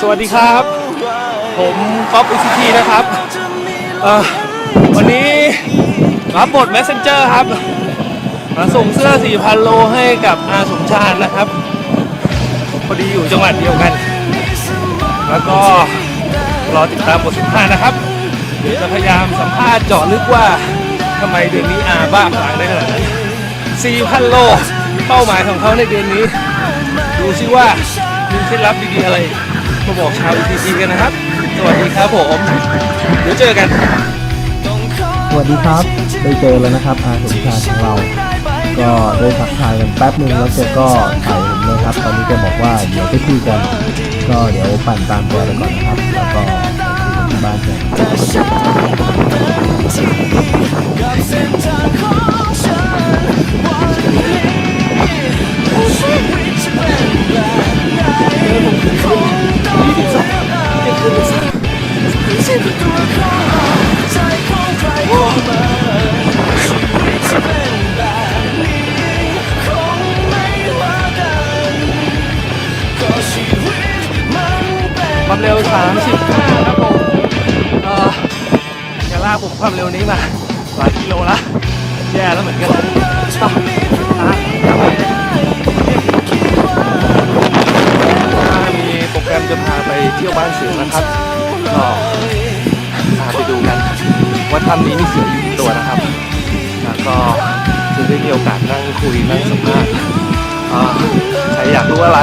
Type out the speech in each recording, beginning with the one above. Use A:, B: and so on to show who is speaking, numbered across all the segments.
A: สวัสดีครับ ผมก๊อฟอิซิทีนะครับวันนี้รับบท Messenger ครับ มาส่งเสื้อ 4,000 โลให้กับอาสมชาญนะครับ พอดีอยู่จังหวัดเดียวกัน แล้วก็รอติดตามบทสัมภาษณ์นะครับ เดี๋ยวจะพยายามสัมภาษณ์เจาะลึกว่าทำไมเดือนนี้อาบ้าพลังได้ขนาดนั้น4,000 โล เป้าหมายของเขาในเดือนนี้ ดูซิว่ามีเคล็ดลับดีๆอะไร มาบอกชาว ETC กันนะครับ สวัสดีครับผม เดี๋ยวเจอกัน
B: สวัสดีครับได้เจอแล้วนะครับอาสมชายของเรา ก็ได้ทักทายกันแป๊บหนึ่งแล้วแกก็ถ่ายผมเลยครับ ตอนนี้แกบอกว่าเดี๋ยวจะคุยกัน ก็เดี๋ยวปั่นตามแกไปก่อนนะครับ แล้วก็ไปคุยกันที่บ้านกัน
A: ความเร็ว 35 ครับผมเอ่ออย่าลากผมความเร็วนี้มาหลายกิโลละแย่แล้วเหมือนกันต้องมีโปรแกรมจะพาไปเที่ยวบ้านเสือนะครับก็พาไปดูกันว่าถ้ำนี้มีเสืออยู่กี่ตัวนะครับ แล้วก็จะได้มีโอกาสนั่งคุยนั่งสัมภาษณ์อ่าใครอยากรู้อะไร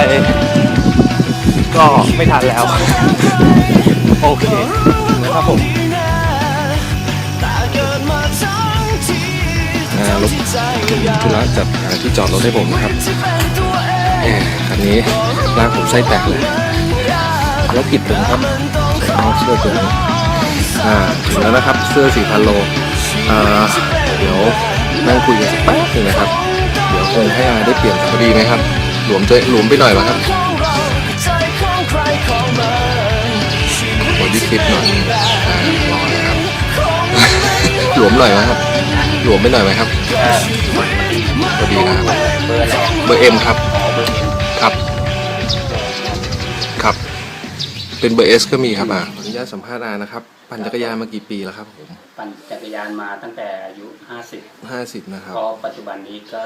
A: ก็ไม่ทันแล้ว โอเคนะครับผม
C: อ่ารถธุระจัดหาที่จอดรถให้ผมนะครับแหมคันนี้ร่างผมไส้แตกเลยแล้วผิดผมครับเอาเสื้อตัวนี้อ่าถึงแล้วนะครับเสื้อ4,000โลอ่าเดี๋ยวนั่งคุยกันสักแป๊บหนึงนะครับ เดี๋ยวคงให้อาได้เปลี่ยนพอดีไหมครับ หลวมจะหลวมไปหน่อยวะครับ ขอยึดคลิปหน่อยอ่ารอนะครับหลวมหน่อยวะครับ หลวมไปหน่อยไหมครับพอดีนะครับเบอร์เอ็มครับ ครับ ครับ เป็นเบอร์เอสก็มีครับอะขออนุญาตสัมภาษณ์อานะครับ ปั่นจักรยานมากี่ปีแล้วครับผม
D: ปั่นจักรยานมาตั้งแต่อายุ50
C: ห้าสิบนะครับ
D: ก็ปัจจุบันนี้ก็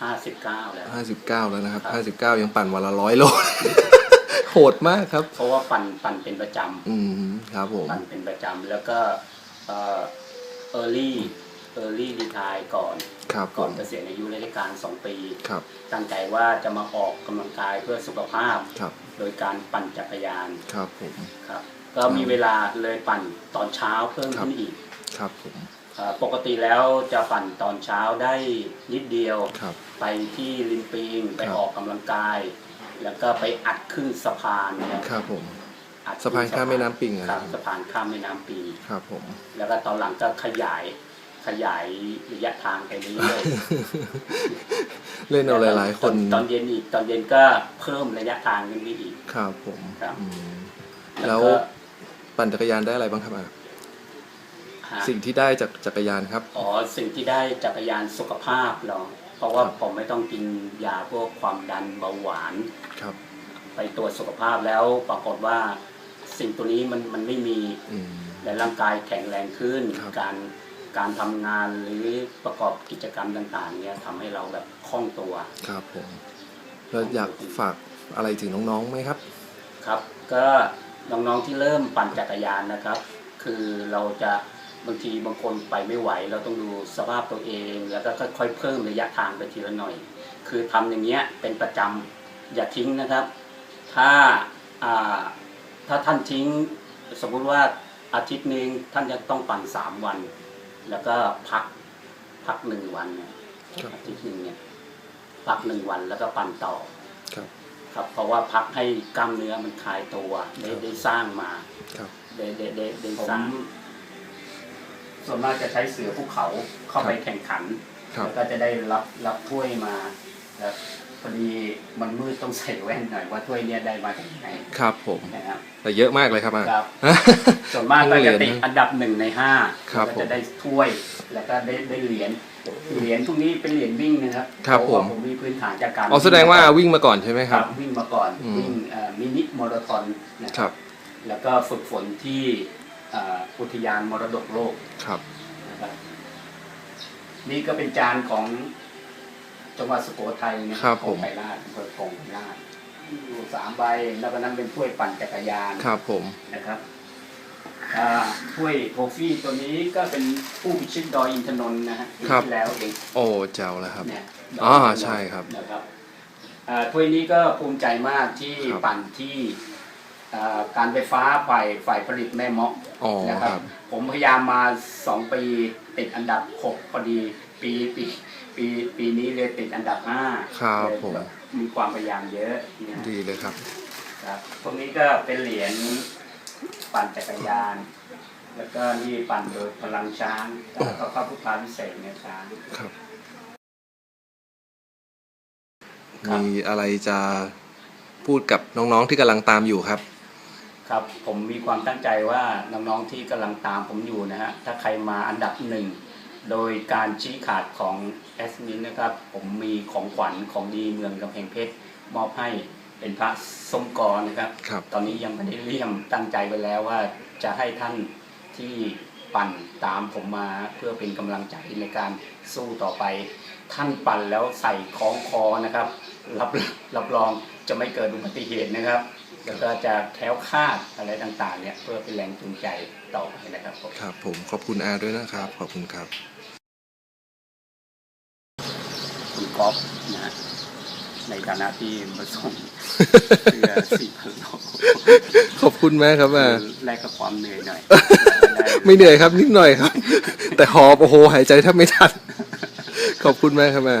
D: 59แล้ว
C: ห้าสิบเก้าแล้วนะครับห้าสิบเก้ายังปั่นวันละร้อยโล โหดมากครับ
D: เพราะว่าปั่นปั่นเป็นประจ
C: อืมครับผมำ
D: ปั่นเป็นประจำแล้วก็เอ่อ early early retire ก่อน
C: ครับผ
D: ก่อน
C: ม
D: เกษียณอายุราชการ2ปี
C: ครับ
D: ตั้งใจว่าจะมาออกกำลังกายเพื่อสุขภาพ
C: ครับ
D: โดยการปั่นจักรยาน
C: ครับผม
D: ครับก็มีเวลาเลยปั่นตอนเช้าเพิ่มขึ้นอีก
C: ครับผม
D: เอ่อปกติแล้วจะปั่นตอนเช้าได้นิดเดียว
C: ครับ
D: ไปที่ริมปิงไป
C: ครับ
D: ออกกำลังกาย แล้วก็ไปอัดขึ้นสะพานเนี่ย
C: ครับผม
D: อัด
C: สะพานข้ามแม่น้ำปิงอะ
D: ค
C: นะ
D: รับ สะพานข้ามแม่น้ำปิง
C: ครับผม
D: แล้วก็ตอนหลังก็ขยายขยายระยะทางไปเรื่อย
C: เล่น
D: ๆ
C: เอาหลาย ๆ คน
D: ตอนเย็นอีกตอนเย็นก็เพิ่มระยะทางขึ้นไปอีก
C: ครับผม
D: ครับ
C: อืม
D: แล้
C: แล้วว
D: ก็
C: ปั่นจักรยานได้อะไรบ้างครับอะ
D: หา
C: สิ่งที่ได้จากจักรยานครับ
D: อ๋อสิ่งที่ได้จักรยานสุขภาพเหรอ เพราะว่า
C: ครับ
D: ผมไม่ต้องกินยาพวกความดันเบาหวาน
C: ครับ
D: ไปตรวจสุขภาพแล้วปรากฏว่าสิ่งตัวนี้มันมันไม่มี
C: อืม
D: และร่างกายแข็งแรงขึ้น
C: ครับ
D: การการทำงานหรือประกอบกิจกรรมต่างๆเนี่ยทำให้เราแบบคล่องตัว
C: ครับผมแล้วอยากฝากอะไรถึงน้องๆไหมครับ
D: ครับก็น้องๆที่เริ่มปั่นจักรยานนะครับ คือเราจะ บางทีบางคนไปไม่ไหว เราต้องดูสภาพตัวเอง แล้วก็ค่อยๆเพิ่มระยะทางไปทีละหน่อย คือทำอย่างเงี้ยเป็นประจำอย่าทิ้งนะครับ ถ้าอ่าถ้าท่านทิ้งสมมุติว่าอาทิตย์หนึ่งท่านจะต้องปั่นสามวัน แล้วก็พักพักหนึ่งวันเนี่ย
C: ครับ
D: อาทิตย์หนึ่งเนี่ยพักหนึ่งวันแล้วก็ปั่นต่อ
C: ครับ
D: ครับเพราะว่าพักให้กล้ามเนื้อมันคลายตัวได้
C: ครับ
D: ได้สร้างมา
C: ครับ
D: ได้ได้ได้ได้สร้าง ส่วนมากจะใช้เสือภูเขาเข้าไปแข่งขัน
C: ครับ
D: แล้วก็จะได้รับรับถ้วยมาแล้วพอดีมันมืดต้องใส่แว่นหน่อยว่าถ้วยเนี้ยได้มาจากไหน
C: ครับผม
D: นะครับ
C: แต่เยอะมากเลยครับอะ
D: ครับส่วนมากก็จะติด
C: เหรียญนะ
D: อันดับหนึ่งในห้า
C: ครับ
D: ก็
C: ผม
D: จะได้ถ้วยแล้วก็ได้ได้เหรียญเหรียญพวกนี้เป็นเหรียญวิ่งนะครับ
C: ครับ
D: เพาะว่า
C: ผม
D: ผมมีพื้นฐานจากการ
C: อ๋อแสดงว่าวิ่งมาก่อนใช่ไหม
D: ค
C: ครั
D: รับบวิ่งมาก่อน
C: อืม
D: วิ่งเอ่อมินิมาราธอนนะ
C: ค
D: ค
C: รั
D: รับบแล้วก็ฝึกฝนที่เอ่ออุทยานมรดกโลก
C: ครับ
D: นะครับ นี่ก็เป็นจานของจังหวัดสุโขทัยนะครับ
C: ผม
D: ของไผ่ลาดอำเภอคงไผ่ลาดอยู่สามใบแล้วก็นั่นเป็นถ้วยปั่นจักรยาน
C: ครับผม
D: นะครับอ่าถ้วยโทฟี่ตัวนี้ก็เป็นผู้พิชิตดอยอินทนนท์นะฮะปีที่แล้วเอง
C: โอ้เจ้าแล้วครับ
D: เนี่ย
C: อ่า
D: ดยอินทนนท์
C: ใช่ครับ
D: นะครับอ่าถ้วยนี้ก็ภูมิใจมากที่
C: ครับ
D: ปั่นที่ อ่าการไฟฟ้าฝ่ายฝ่ายผลิตแม่เมาะ
C: อ๋อ
D: นะค
C: ค
D: รั
C: รั
D: บ บ ผมพยายามมาสองปีติดอันดับหกพอดี ปีปีปีปีนี้เลยติดอันดับห้า
C: ครับ
D: เลย
C: ผม
D: แบบมีความพยายามเยอะนะ
C: ดีเลยครับ
D: ครับพวกนี้ก็เป็นเหรียญปั่นจักรยาน แล้วก็นี่ปั่นโดยพลังช้างแล้วก็พระพุทธาพิเศษกในช้าง
C: ครับ
D: ครับ
C: มีอะไรจะพูดกับน้องๆที่กำลังตามอยู่ครับ
D: ครับผมมีความตั้งใจว่าน้องๆที่กำลังตามผมอยู่นะฮะถ้าใครมาอันดับหนึ่งโดยการชี้ขาดของแอสมินนะครับ ผมมีของขวัญของดีเมืองกำแพงเพชรมอบให้เป็นพระส้มกรนะครับ
C: ครับ
D: ตอนนี้ยังไม่ได้เลี่ยมตั้งใจไว้แล้วว่าจะให้ท่านที่ปั่นตามผมมาเพื่อเป็นกำลังใจในการสู้ต่อไป ท่านปั่นแล้วใส่คล้องคอนะครับ รับรับรองจะไม่เกิดอุบัติเหตุนะครับ แล้วก็จะแคล้วคลาดอะไรต่างๆเนี่ยเพื่อเป็นแรงจูงใจต่อไปนะครับผม
C: ครับผมขอบคุณอาด้วยนะครับ ขอบคุณครับ
D: คุณก๊อฟนะฮะในฐานะที่มาส่งเพื่อสี่พันโล
C: ขอบคุณมากครับอา
D: แลกกับความเหนื่อยหน่อย
C: ไม่เหนื่อยครับนิดหน่อยครับ แต่หอบโอ้โหหายใจแทบไม่ทัน ขอบคุณมากครับอา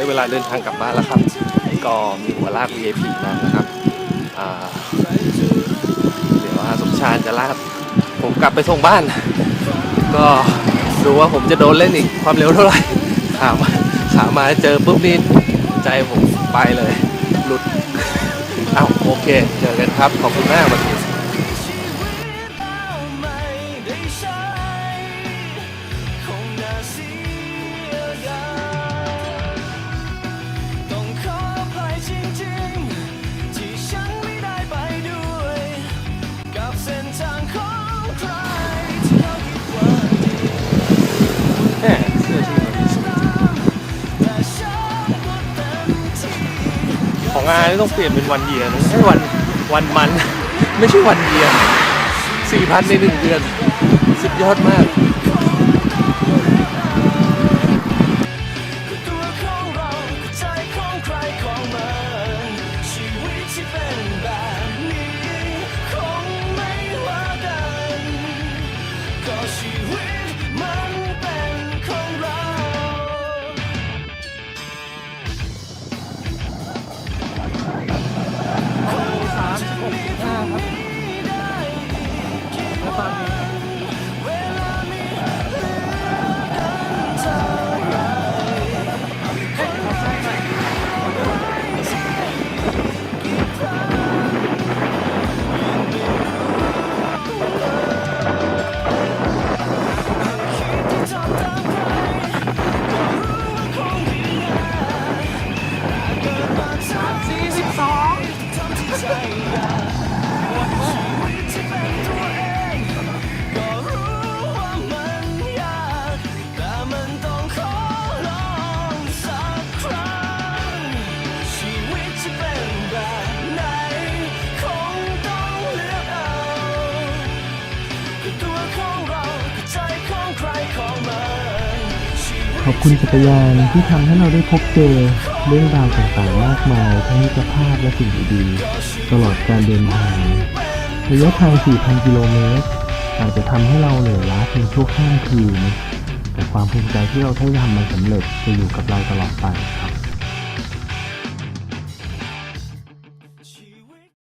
A: ได้เวลาเดิ
C: นทางกลับบ้านแล้วครับ ก็มีหัวลาก VIP มานะครับเดี๋ยวอาสมชาญจะลากผมกลับไปส่งบ้าน ก็ดูว่าผมจะโดนเล่นอีกความเร็วเท่าไหร่ขามาขามาเจอปุ๊บนี่ใจผมไปเลย หลุดอ้าวโอเค เจอกันครับ ขอบคุณมากวันนี้
A: มาต้องเป
C: ลี่ยนเป็นวันเยียนะไม่ใช่วันวันมัน ไม่ใช่วันเยียสี่พันในหนึ่งเดือน สุดยอดมาก
B: อบคุณจักรยานที่ทำให้เราได้พบเจอเรื่องราวต่างๆมากมายทั้งมิตรภาพและสิ่งดีๆตลอดการเดินทางระยะทาง 4,000 กิโลเมตรอาจจะทำให้เราเหนื่อยล้าเพียงชั่วข้ามคืน แต่ความภูมิใจที่เราได้ทำมันสำเร็จจะอยู่กับเราตลอดไปครับ